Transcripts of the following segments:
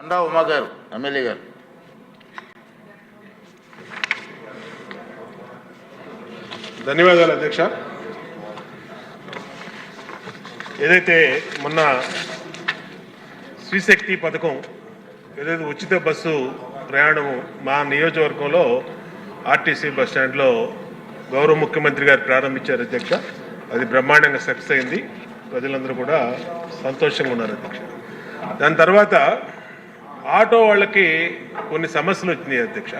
అండా ఉమా గారు ఎమ్మెల్యే గారు. ధన్యవాదాలు అధ్యక్ష. ఏదైతే మొన్న శ్రీశక్తి పథకం ఏదైతే ఉచిత బస్సు ప్రయాణం మా నియోజకవర్గంలో ఆర్టీసీ బస్ స్టాండ్లో గౌరవ ముఖ్యమంత్రి గారు ప్రారంభించారు అధ్యక్ష అది బ్రహ్మాండంగా సక్సెస్ అయింది. ప్రజలందరూ కూడా సంతోషంగా ఉన్నారు అధ్యక్ష. దాని తర్వాత ఆటో వాళ్ళకి కొన్ని సమస్యలు వచ్చినాయి అధ్యక్ష.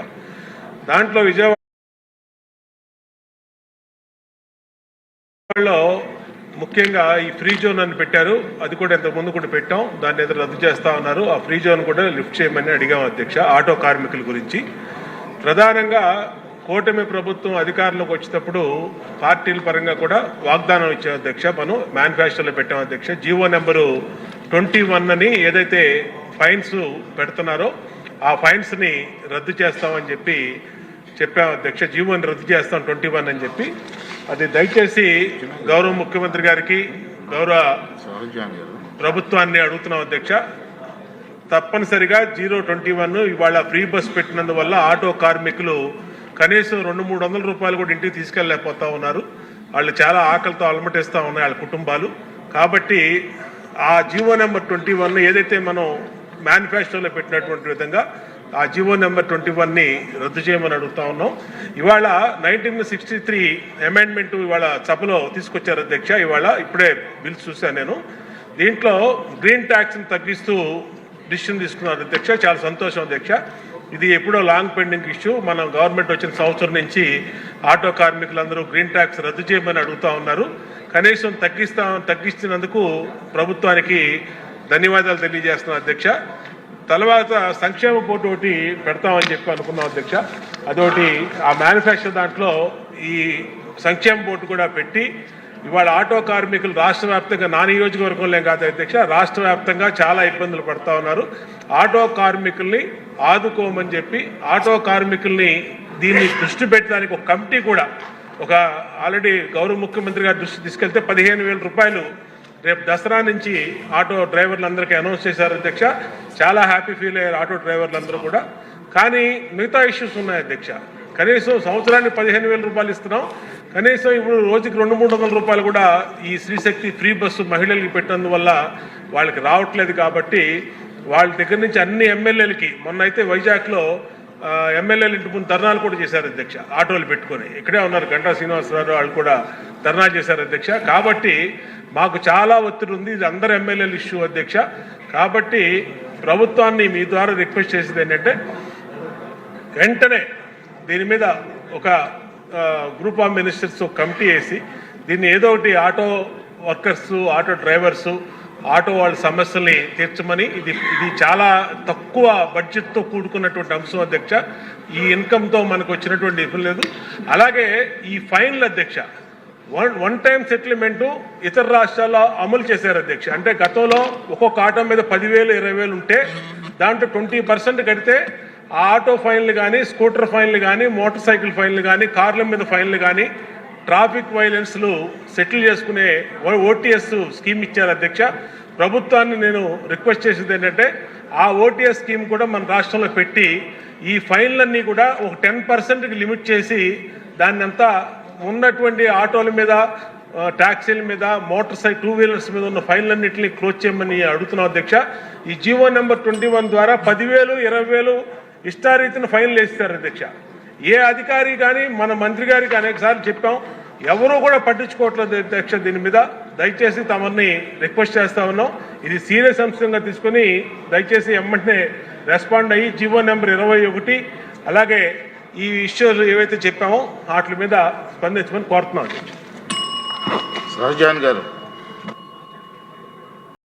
దాంట్లో విజయవాడ ముఖ్యంగా ఈ ఫ్రీ జోన్ అని పెట్టారు. అది కూడా ఇంతకు ముందు కూడా పెట్టాం. దాన్ని ఏదో రద్దు చేస్తా ఉన్నారు. ఆ ఫ్రీ జోన్ కూడా లిఫ్ట్ చేయమని అడిగాం అధ్యక్ష ఆటో కార్మికుల గురించి. ప్రధానంగా కూటమి ప్రభుత్వం అధికారంలోకి వచ్చేటప్పుడు పార్టీల పరంగా కూడా వాగ్దానం ఇచ్చాం అధ్యక్ష. మనం మేనిఫెస్టోలో పెట్టాం అధ్యక్ష. జీవో నెంబరు ట్వంటీ వన్ అని ఏదైతే ఫైన్స్ పెడుతున్నారో ఆ ఫైన్స్ని రద్దు చేస్తామని చెప్పి చెప్పాం అధ్యక్ష. జీవోని రద్దు చేస్తాం ట్వంటీ వన్ అని చెప్పి. అది దయచేసి గౌరవ ముఖ్యమంత్రి గారికి గౌరవ ప్రభుత్వాన్ని అడుగుతున్నాం అధ్యక్ష. తప్పనిసరిగా జీరో ట్వంటీ వన్ ఇవాళ ఫ్రీ బస్ పెట్టినందువల్ల ఆటో కార్మికులు కనీసం రెండు మూడు వందల రూపాయలు కూడా ఇంటికి తీసుకెళ్ళలేకపోతా ఉన్నారు. వాళ్ళు చాలా ఆకలితో అలమటిస్తూ ఉన్నాయి వాళ్ళ కుటుంబాలు. కాబట్టి ఆ జీవో నెంబర్ ట్వంటీ వన్ ఏదైతే మనం మేనిఫెస్టోలో పెట్టినటువంటి విధంగా ఆ జీవో నెంబర్ ట్వంటీ వన్ని రద్దు చేయమని అడుగుతా ఉన్నాం. ఇవాళ నైన్టీన్ సిక్స్టీ త్రీ అమెండ్మెంట్ ఇవాళ సభలో తీసుకొచ్చారు అధ్యక్ష. ఇవాళ ఇప్పుడే బిల్స్ చూశాను నేను. దీంట్లో గ్రీన్ ట్యాక్స్ని తగ్గిస్తూ డిసిషన్ తీసుకున్నారు అధ్యక్ష. చాలా సంతోషం అధ్యక్ష. ఇది ఎప్పుడో లాంగ్ పెండింగ్ ఇష్యూ మనం గవర్నమెంట్ వచ్చిన సంవత్సరం నుంచి ఆటో కార్మికులందరూ గ్రీన్ ట్యాక్స్ రద్దు చేయమని అడుగుతూ ఉన్నారు. కనీసం తగ్గిస్తా తగ్గిస్తున్నందుకు ప్రభుత్వానికి ధన్యవాదాలు తెలియజేస్తున్నాను అధ్యక్ష. తర్వాత సంక్షేమ బోర్డు ఒకటి పెడతామని చెప్పి అనుకున్నాం అధ్యక్ష. అదొకటి ఆ మ్యానుఫ్యాక్చర్ దాంట్లో ఈ సంక్షేమ బోర్డు కూడా పెట్టి ఇవాళ ఆటో కార్మికులు రాష్ట్ర వ్యాప్తంగా నా నియోజకవర్గంలో కాదు అధ్యక్ష రాష్ట్ర వ్యాప్తంగా చాలా ఇబ్బందులు పడతా ఉన్నారు. ఆటో కార్మికుల్ని ఆదుకోమని చెప్పి ఆటో కార్మికుల్ని దీన్ని దృష్టి పెట్టడానికి ఒక కమిటీ కూడా ఒక ఆల్రెడీ గౌరవ ముఖ్యమంత్రి గారు దృష్టి తీసుకెళ్తే పదిహేను వేల రూపాయలు రేపు దసరా నుంచి ఆటో డ్రైవర్లందరికీ అనౌన్స్ చేశారు అధ్యక్ష. చాలా హ్యాపీ ఫీల్ అయ్యారు ఆటో డ్రైవర్లందరూ కూడా. కానీ మిగతా ఇష్యూస్ ఉన్నాయి అధ్యక్ష. కనీసం సంవత్సరానికి పదిహేను వేల రూపాయలు ఇస్తున్నాం. కనీసం ఇప్పుడు రోజుకి రెండు మూడు వందల రూపాయలు కూడా ఈ శ్రీశక్తి ఫ్రీ బస్సు మహిళలకి పెట్టినందువల్ల వాళ్ళకి రావట్లేదు కాబట్టి వాళ్ళ దగ్గర నుంచి అన్ని ఎమ్మెల్యేలకి మొన్న అయితే వైజాగ్లో ఎమ్మెల్యేలు ఇంటి ముందు ధర్నాలు కూడా చేశారు అధ్యక్ష. ఆటోలు పెట్టుకొని. ఇక్కడే ఉన్నారు గంటా శ్రీనివాసరావు వాళ్ళు కూడా ధర్నా చేశారు అధ్యక్ష. కాబట్టి మాకు చాలా ఒత్తిడి ఉంది. ఇది అందరు ఎమ్మెల్యేల ఇష్యూ అధ్యక్ష. కాబట్టి ప్రభుత్వాన్ని మీ ద్వారా రిక్వెస్ట్ చేసేది ఏంటంటే వెంటనే దీని మీద ఒక గ్రూప్ ఆఫ్ మినిస్టర్స్ కమిటీ వేసి దీన్ని ఏదో ఒకటి auto workers auto drivers auto వాళ్ళ సమస్యల్ని తీర్చమని ఇది ఇది చాలా తక్కువ బడ్జెట్తో కూడుకున్నటువంటి అంశం అధ్యక్ష. ఈ ఇన్కమ్తో మనకు వచ్చినటువంటి ఇబ్బంది లేదు. అలాగే ఈ ఫైన్ల అధ్యక్ష వన్ వన్ టైం సెటిల్మెంటు ఇతర రాష్ట్రాల్లో అమలు చేశారు అధ్యక్ష. అంటే గతంలో ఒక్కొక్క ఆటో మీద పదివేలు ఇరవై వేలు ఉంటే దాంట్లో ట్వంటీ పర్సెంట్ కడితే ఆ ఆటో ఫైన్లు కానీ స్కూటర్ ఫైన్లు కానీ మోటార్ సైకిల్ ఫైన్లు కానీ కార్ల మీద ఫైన్లు కానీ ట్రాఫిక్ వైలెన్స్లు సెటిల్ చేసుకునే ఓటీఎస్ స్కీమ్ ఇచ్చారు అధ్యక్ష. ప్రభుత్వాన్ని నేను రిక్వెస్ట్ చేసేది ఏంటంటే ఆ ఓటీఎస్ స్కీమ్ కూడా మన రాష్ట్రంలో పెట్టి ఈ ఫైన్లన్నీ కూడా ఒక టెన్ పర్సెంట్కి లిమిట్ చేసి దాన్ని అంతా ఉన్నటువంటి ఆటోల మీద ట్యాక్సీల మీద మోటార్ సైకిల్ టూ వీలర్స్ మీద ఉన్న ఫైన్లన్నింటినీ క్లోజ్ చేయమని అడుగుతున్నాం అధ్యక్ష. ఈ జీవో నెంబర్ ట్వంటీ వన్ ద్వారా పదివేలు ఇరవై వేలు ఇష్టారీతిన ఫైన్లు వేస్తారు అధ్యక్ష. ఏ అధికారి కానీ మన మంత్రి గారికి అనేకసార్లు చెప్పాం. ఎవరూ కూడా పట్టించుకోవట్లేదు అధ్యక్ష దీని మీద. దయచేసి తమని రిక్వెస్ట్ చేస్తా ఉన్నాం. ఇది సీరియస్ అంశంగా తీసుకొని దయచేసి ఎమ్మటనే రెస్పాండ్ అయ్యి జీవో నెంబర్ ఇరవై ఒకటి అలాగే ఈ ఇష్యూలు ఏవైతే చెప్పామో వాటి మీద స్పందించమని కోరుతున్నాం సహజాన్ గారు.